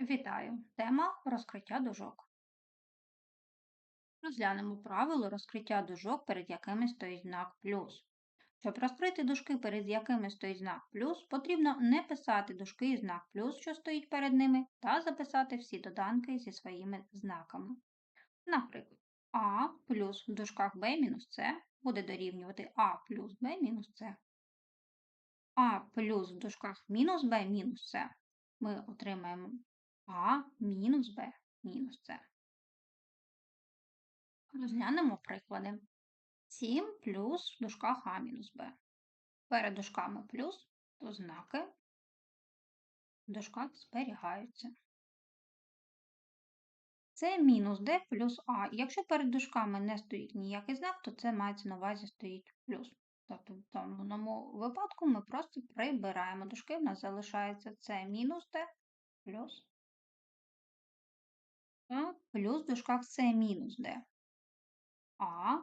Вітаю! Тема розкриття дужок. Розглянемо правило розкриття дужок, перед якими стоїть знак плюс. Щоб розкрити дужки, перед якими стоїть знак плюс, потрібно не писати дужки і знак плюс, що стоїть перед ними, та записати всі доданки зі своїми знаками. Наприклад, А плюс в дужках b мінус С буде дорівнювати А плюс b мінус С. А плюс в дужках мінус b мінус С ми отримаємо а мінус Б мінус С. Розглянемо приклади. 7 плюс в дужках А мінус Б. Перед дужками плюс, то знаки в дужках зберігаються. Це мінус d плюс А. Якщо перед дужками не стоїть ніякий знак, то це мається на увазі стоїть плюс. Тобто в даному випадку ми просто прибираємо дужки, в нас залишається це мінус d плюс а плюс в дужках С мінус d. А.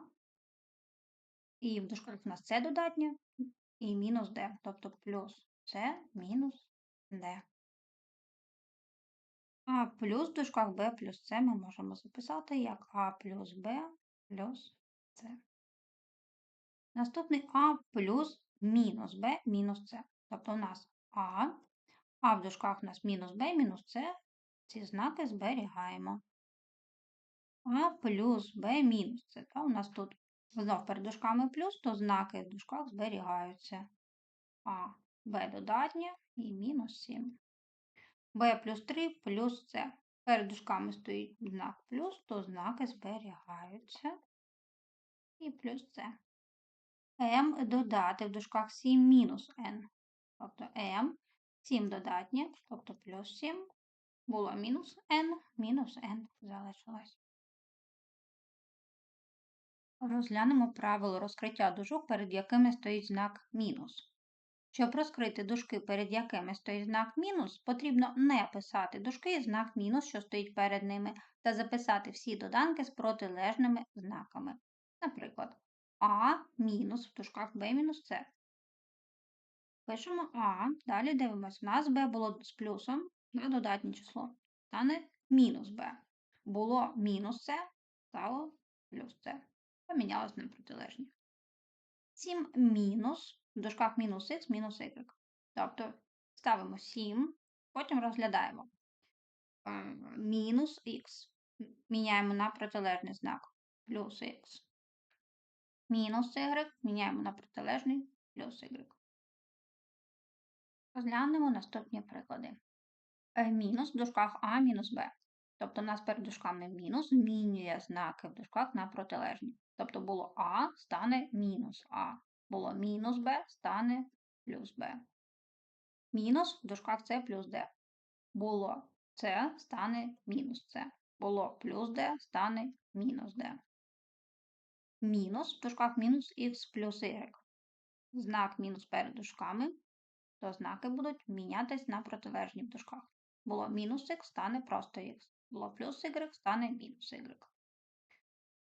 І в дужках у нас С додатнє і мінус d, тобто плюс С мінус d. А плюс в дужках b плюс С ми можемо записати як А плюс Б плюс С. Наступний А плюс мінус Б мінус С. Тобто у нас А, а в дужках у нас мінус Б мінус С, ці знаки зберігаємо. А плюс Б мінус. Це та у нас тут знов перед дужками плюс, то знаки в дужках зберігаються. А, Б додатнє і мінус 7. Б плюс 3 плюс С. Перед дужками стоїть знак плюс, то знаки зберігаються. І плюс С. М додати в дужках 7 мінус N. Тобто М 7 додатнє, тобто плюс 7 було мінус n, мінус n залишилось. Розглянемо правило розкриття дужок, перед якими стоїть знак мінус. Щоб розкрити дужки, перед якими стоїть знак мінус, потрібно не писати дужки і знак мінус, що стоїть перед ними, та записати всі доданки з протилежними знаками. Наприклад, А мінус в дужках Б мінус С. Пишемо А, далі дивимося, у нас Б було з плюсом, на додатнє число стане мінус b. Було мінус С, стало плюс С. Помінялось на протилежні. 7 мінус, в дужках мінус х, мінус y. Тобто ставимо 7, потім розглядаємо е, мінус х. Міняємо на протилежний знак плюс х. Мінус y міняємо на протилежний плюс y. Розглянемо наступні приклади. Е, мінус в дужках А мінус Б. Тобто у нас перед дужками мінус змінює знаки в дужках на протилежні. Тобто було А стане мінус А. Було мінус Б стане плюс Б. Мінус в дужках С плюс Д. Було С стане мінус С. Було плюс Д стане мінус Д. Мінус в дужках мінус х плюс y. Знак мінус перед дужками, то знаки будуть мінятись на протилежні в дужках. Було мінус х стане просто х. Було плюс y стане мінус y.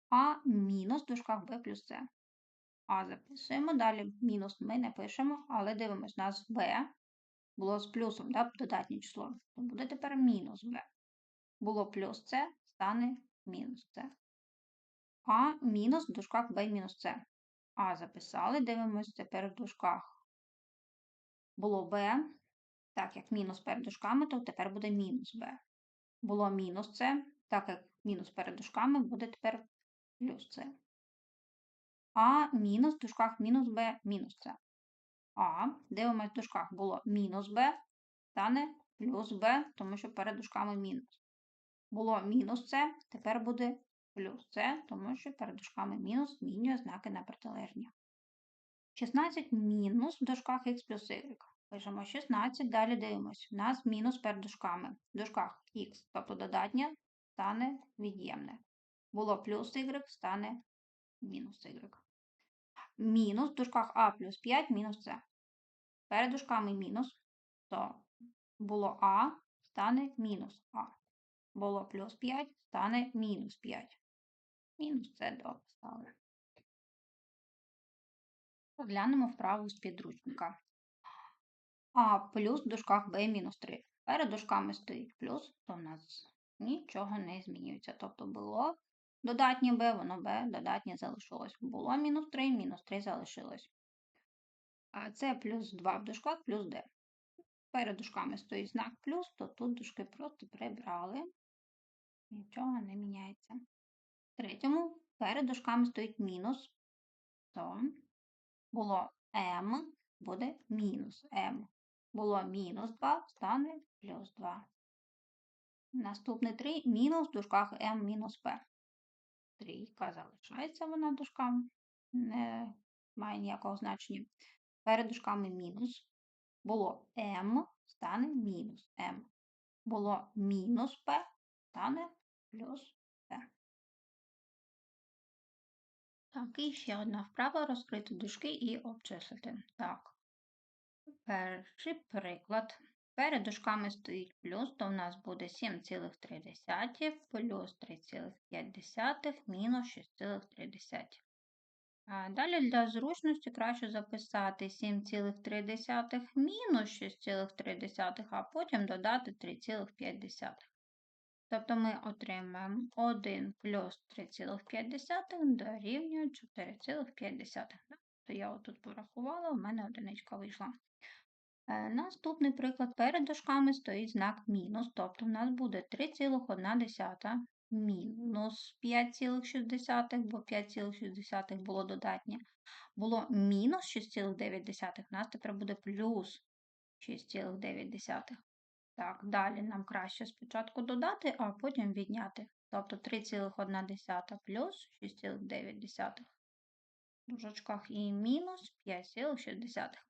А мінус в дужках b плюс c. А записуємо. Далі мінус ми не пишемо, але дивимось, нас b було з плюсом, да, додатнє число. То буде тепер мінус b. Було плюс c, стане мінус c. А мінус в дужках b мінус c. А записали, дивимось тепер в дужках. Було b, так як мінус перед дужками, то тепер буде мінус b. Було мінус c, так як мінус перед дужками буде тепер плюс c. А мінус в дужках мінус b мінус c. А, дивимося в дужках було мінус b, стане плюс b, тому що перед дужками мінус. Було мінус c, тепер буде плюс c, тому що перед дужками мінус змінює знаки на протилежні. 16 мінус в дужках х плюс y. Пишемо 16, далі дивимося. У нас мінус перед дужками. В дужках х, тобто додатнє, стане від'ємне. Було плюс y, стане мінус y. Мінус в дужках а плюс 5 мінус С. Перед дужками мінус, то було А, стане мінус А. Було плюс 5, стане мінус 5. Мінус С дописали. Розглянемо вправу з підручника. А плюс в дужках b мінус 3. перед дужками стоїть плюс, то в нас нічого не змінюється. Тобто було додатнє b, воно b додатнє залишилось. Було мінус 3, мінус 3 залишилось. А це плюс 2 в дужках, плюс d. Перед дужками стоїть знак плюс, то тут дужки просто прибрали. Нічого не міняється. В третьому перед дужками стоїть мінус, то було m, буде мінус m. Було мінус 2, стане плюс 2. Наступне 3 мінус в дужках m мінус p. Трійка залишається вона дужками, не має ніякого значення. Перед дужками мінус. Було m, стане мінус m. Було мінус p, стане плюс p. Так, і ще одна вправа розкрити дужки і обчислити. Так, перший приклад. Перед дужками стоїть плюс, то в нас буде 7,3 плюс 3,5 мінус 6,3. Далі для зручності краще записати 7,3 мінус 6,3, а потім додати 3,5. Тобто ми отримаємо 1 плюс 3,5 дорівнює 4,5. То я отут порахувала, у мене одиничка вийшла. Е, наступний приклад перед дужками стоїть знак мінус, тобто в нас буде 3,1 мінус 5,6, бо 5,6 було додатнє. Було мінус 6,9, у нас тепер буде плюс 6,9. Так, далі нам краще спочатку додати, а потім відняти. Тобто 3,1 плюс 6,9. В дужечках і мінус 5,6.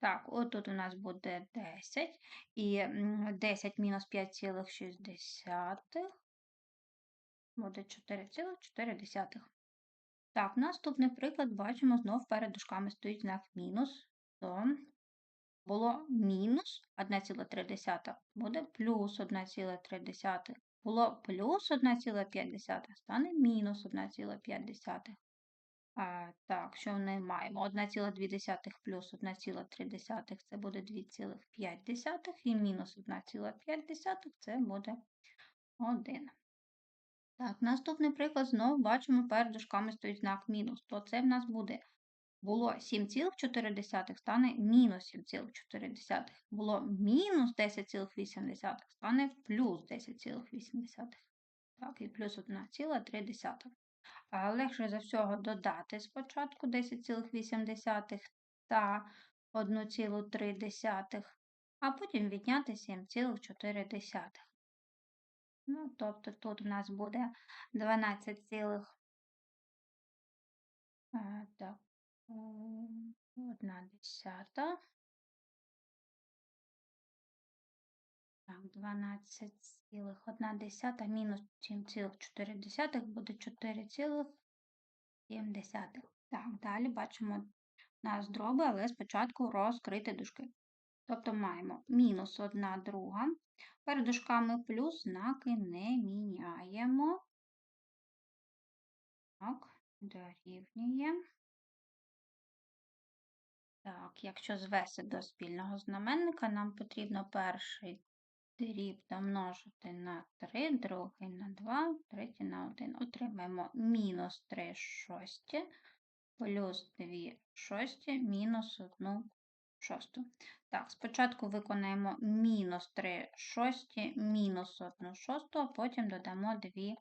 Так, от тут у нас буде 10. І 10 мінус 5,6 буде 4,4. Так, наступний приклад бачимо, знов перед дужками стоїть знак мінус, то було мінус 1,3, буде плюс 1,3. Було плюс 1,5, стане мінус 1,5. Так, що ми маємо? 1,2 плюс 1,3 це буде 2,5 і мінус 1,5 це буде 1. Так, наступний приклад знову бачимо, перед дужками стоїть знак мінус. То це в нас буде було 7,4 стане мінус 7,4. Було мінус 10,8 стане плюс 10,8. Так, і плюс 1,3. Легше за всього додати спочатку 10,8 та 1,3, а потім відняти 7,4. Ну, тобто тут у нас буде 12, так, одна десята. Так, 12,1 мінус 7,4 буде 4,7. Так, далі бачимо у нас дроби, але спочатку розкрити дужки. Тобто маємо мінус 1 друга. Перед дужками плюс знаки не міняємо. Так, дорівнює. Так, якщо звести до спільного знаменника, нам потрібно перший дріб домножити на 3, другий на 2, третій на 1. Отримаємо мінус 3 шості плюс 2 шості мінус 1 шосту. Так, спочатку виконаємо мінус 3 шості, мінус 1 шосту, а потім додамо 2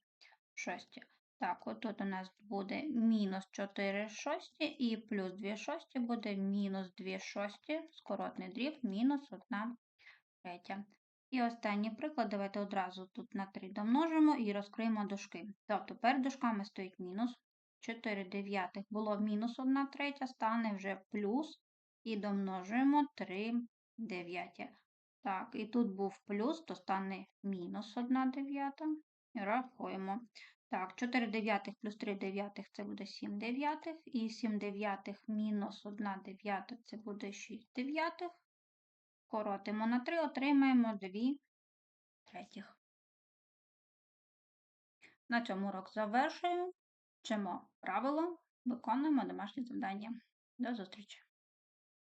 шості. Так, отут у нас буде мінус 4 шості і плюс 2 шості буде мінус 2 шості, скоротний дріб, мінус 1 третя. І останній приклад, давайте одразу тут на 3 домножимо і розкриємо дужки. Тобто перед дужками стоїть мінус 4 дев'ятих було мінус 1 третя, стане вже плюс і домножуємо 3 дев'яті. Так, і тут був плюс, то стане мінус 1 дев'ята. Рахуємо. Так, 4 дев'ятих плюс 3 дев'ятих це буде 7 дев'ятих. І 7 дев'ятих мінус 1 дев'ята це буде 6 дев'ятих. Коротимо на 3, отримаємо 2 третіх. На цьому урок завершую. Вчимо правило, виконуємо домашнє завдання. До зустрічі!